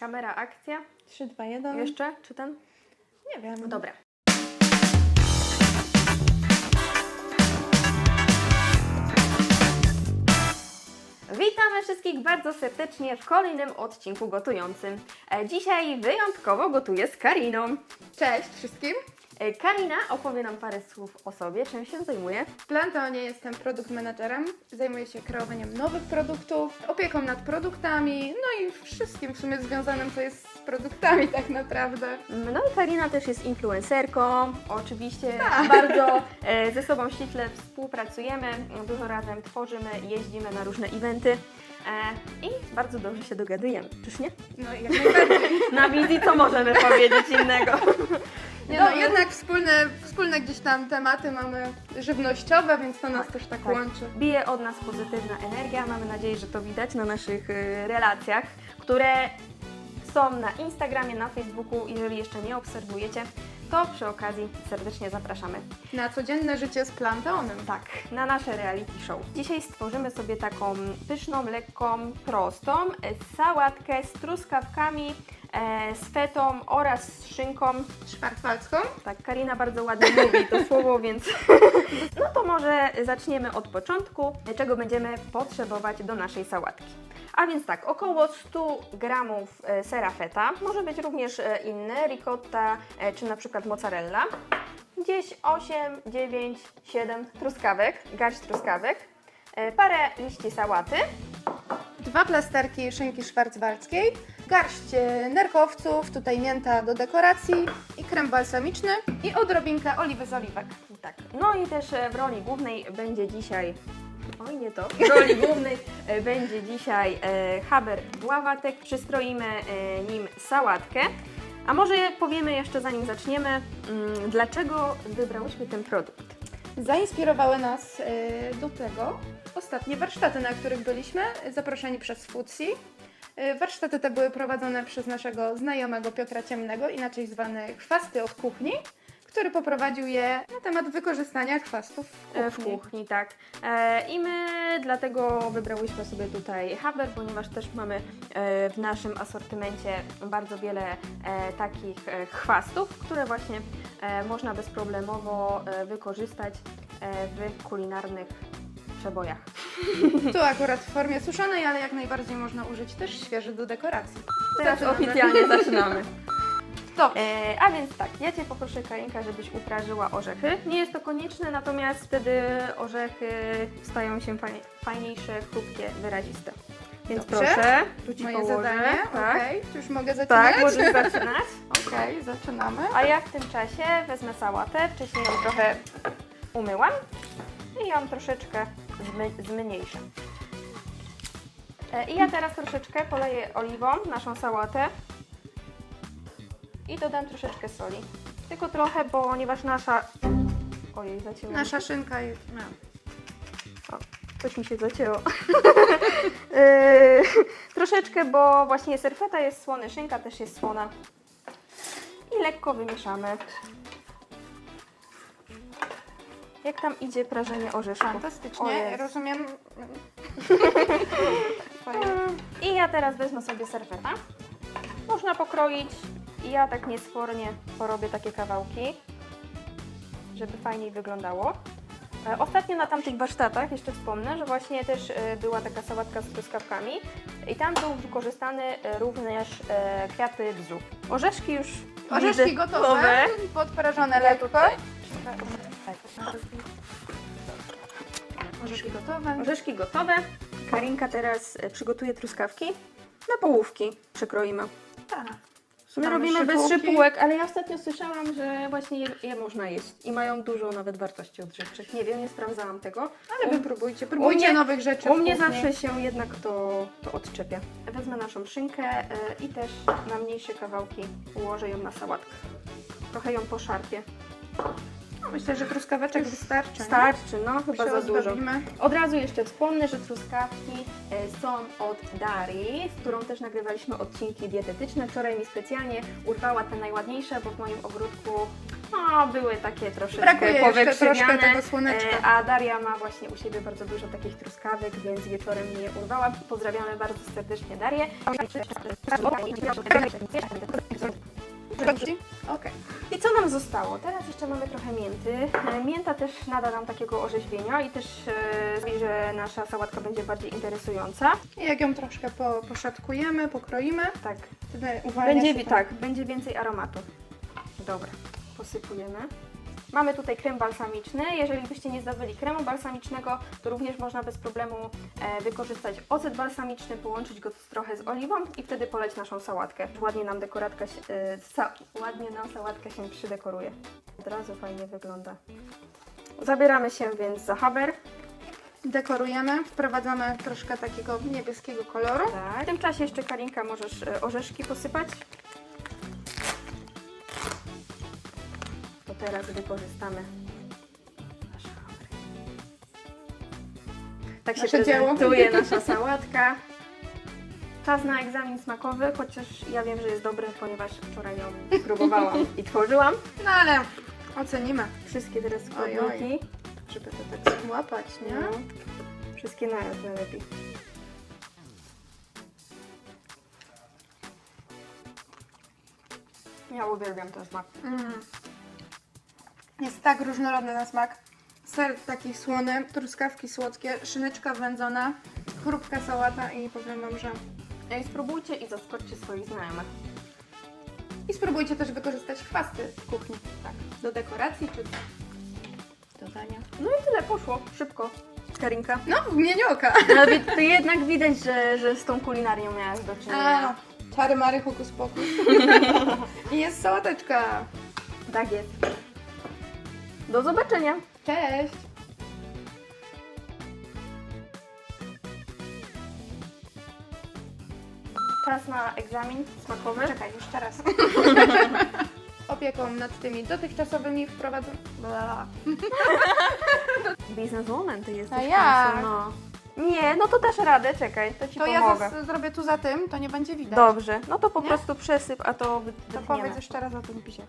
Kamera, akcja. 3, 2, 1. Jeszcze? Czy ten? Nie wiem. Dobra. Witamy wszystkich bardzo serdecznie w kolejnym odcinku gotującym. E, Dzisiaj wyjątkowo gotuję z Kariną. Cześć wszystkim. E, Karina opowie nam parę słów o sobie, czym się zajmuje. W Plantonie jestem produkt managerem. Zajmuję się kreowaniem nowych produktów, opieką nad produktami, no i wszystkim w sumie związanym, co jest z produktami tak naprawdę. No i Karina też jest influencerką. Oczywiście Tak. bardzo e, ze sobą ściśle współpracujemy, dużo razem tworzymy, jeździmy na różne eventy e, i bardzo dobrze się dogadujemy, czyż nie? No i jak najbardziej. Na wizji co możemy powiedzieć innego? Nie no, Dobra. jednak wspólne, wspólne gdzieś tam tematy mamy żywnościowe, więc to nas Tak, też tak, tak. łączy. Bije od nas pozytywna energia. Mamy nadzieję, że to widać na naszych e, relacjach, które są na Instagramie, na Facebooku. Jeżeli jeszcze nie obserwujecie, to przy okazji serdecznie zapraszamy. Na codzienne życie z Plantonem. Tak, na nasze reality show. Dzisiaj stworzymy sobie taką pyszną, lekką, prostą sałatkę z truskawkami, e, z fetą oraz z szynką. Szwarcwalską. Tak, Karina bardzo ładnie mówi to słowo, więc no to może zaczniemy od początku, czego będziemy potrzebować do naszej sałatki. A więc tak, około 100 gramów e, sera feta, może być również e, inny, ricotta e, czy na przykład mozzarella. Gdzieś 8, 9, 7 truskawek, garść truskawek, e, parę liści sałaty, Dwa plasterki szynki szwarcwalskiej, garść e, nerkowców, tutaj mięta do dekoracji i krem balsamiczny i odrobinkę oliwy z oliwek. Tak. No i też e, w roli głównej będzie dzisiaj. Oj, nie to. W roli głównej będzie dzisiaj e, haber bławatek. Przystroimy e, nim sałatkę. A może powiemy jeszcze zanim zaczniemy, mm, dlaczego wybrałyśmy ten produkt? Zainspirowały nas e, do tego ostatnie warsztaty, na których byliśmy, e, zaproszeni przez Futsi. E, Warsztaty te były prowadzone przez naszego znajomego Piotra Ciemnego, inaczej zwany Chwasty od Kuchni, który poprowadził je na temat wykorzystania chwastów w E, kuchni. W kuchni, tak. E, I my dlatego wybrałyśmy sobie tutaj haber, ponieważ też mamy e, w naszym asortymencie bardzo wiele e, takich e, chwastów, które właśnie e, można bezproblemowo e, wykorzystać e, w kulinarnych przebojach. Tu akurat w formie suszonej, ale jak najbardziej można użyć też świeży do dekoracji. Teraz Zaczynamy. oficjalnie zaczynamy. Dobrze. E, a więc tak, ja Cię poproszę Karinka, żebyś uprażyła orzechy. Nie jest to konieczne, natomiast wtedy orzechy stają się fajnie, fajniejsze, chrupkie, wyraziste. Więc Dobrze. proszę, tu Ci Moje położę. zadanie, tak. okej. Czy już mogę zaczynać? tak, możesz zaczynać. Okej, zaczynamy. A ja w tym czasie wezmę sałatę, wcześniej ją trochę umyłam i ją troszeczkę zmy, zmniejszę. E, I ja teraz troszeczkę poleję oliwą naszą sałatę i dodam troszeczkę soli. Tylko trochę, ponieważ nasza... Ojej, zacięłam. Nasza szynka jest... No. Coś mi się zacięło. Yy, troszeczkę, bo właśnie serfeta jest słony, szynka też jest słona. I lekko wymieszamy. Jak tam idzie prażenie orzeszków? Fantastycznie. O. Rozumiem. I ja teraz wezmę sobie serfeta. Można pokroić. I ja tak niesfornie porobię takie kawałki, żeby fajniej wyglądało. E, Ostatnio na tamtych warsztatach jeszcze wspomnę, że właśnie też e, była taka sałatka z truskawkami i tam był wykorzystany e, również kwiaty bzu. Orzeszki już Orzeszki gotowe, podprażone lekko. Orzeszki gotowe. Orzeszki gotowe. Karinka teraz przygotuje truskawki na połówki. Przekroimy. Tak. My robimy bez szypułek, ale ja ostatnio słyszałam, że właśnie je, je można jeść i mają dużo nawet wartości odżywczych. Nie wiem, nie sprawdzałam tego. Ale wy próbujcie, próbujcie mnie- nowych rzeczy. U mnie zawsze się jednak to, to odczepia. Wezmę naszą szynkę e, i też na mniejsze kawałki ułożę ją na sałatkę. Trochę ją poszarpię. Myślę, że truskaweczek wystarczy. Starczy, no chyba za dużo. Od razu jeszcze wspomnę, że truskawki e, są od Darii, z którą też nagrywaliśmy odcinki dietetyczne. Wczoraj mi specjalnie urwała te najładniejsze, bo w moim ogródku No, były takie troszeczkę Brakuje jeszcze powykrzywiane, tego słoneczka. e, A Daria ma właśnie u siebie bardzo dużo takich truskawek, więc wieczorem je urwałam. Pozdrawiamy bardzo serdecznie Darię. Okej. I co nam zostało? Teraz jeszcze mamy trochę mięty. E, Mięta też nada nam takiego orzeźwienia i też e, sprawi, że nasza sałatka będzie bardziej interesująca. I jak ją troszkę po, poszatkujemy, pokroimy, Tak, wtedy uwalnia będzie, się tak, będzie więcej aromatu. Dobra, posypujemy. Mamy tutaj krem balsamiczny. Jeżeli byście nie zdobyli kremu balsamicznego, to również można bez problemu e, wykorzystać ocet balsamiczny, połączyć go trochę z oliwą i wtedy poleć naszą sałatkę. Ładnie nam dekoratka się, e, ładnie nam sałatka się przydekoruje. Od razu fajnie wygląda. Zabieramy się więc za haber. Dekorujemy, wprowadzamy troszkę takiego niebieskiego koloru. Tak. W tym czasie jeszcze Karinka możesz e, orzeszki posypać. Teraz wykorzystamy nasz. Tak się Nasze dzieło. prezentuje nasza sałatka. Czas na egzamin smakowy, chociaż ja wiem, że jest dobry, ponieważ wczoraj ją próbowałam i tworzyłam. No ale ocenimy, Wszystkie teraz Oj, oj. składniki. żeby to tak złapać, nie? No. Wszystkie naraz najlepiej. Ja uwielbiam ten smak. Mm. Jest tak różnorodny na smak. Ser taki słony, truskawki słodkie, szyneczka wędzona, chrupka sałata i powiem Wam, że... Ej, spróbujcie i zaskoczcie swoich znajomych. I spróbujcie też wykorzystać chwasty w kuchni. Tak, do dekoracji czy do dania. No i tyle, poszło. Szybko. Karinka. No, w mieniu oka. Ale to jednak widać, że, że z tą kulinarią miałaś do A, czynienia. czary mary hokus pokus. I jest sałateczka. Tak jest. Do zobaczenia. Cześć! Czas na egzamin smakowy. Czekaj, już teraz. Opieką nad tymi dotychczasowymi wprowadzą. Bla. Bizneswoman ty jesteś A końcu, no. Nie, no to dasz radę, czekaj, to ci To ja pomogę. zas- zrobię tu za tym, to nie będzie widać. Dobrze, no to po Nie? prostu przesyp, a to wy- To wytniemy. powiedz jeszcze raz o tym pisie.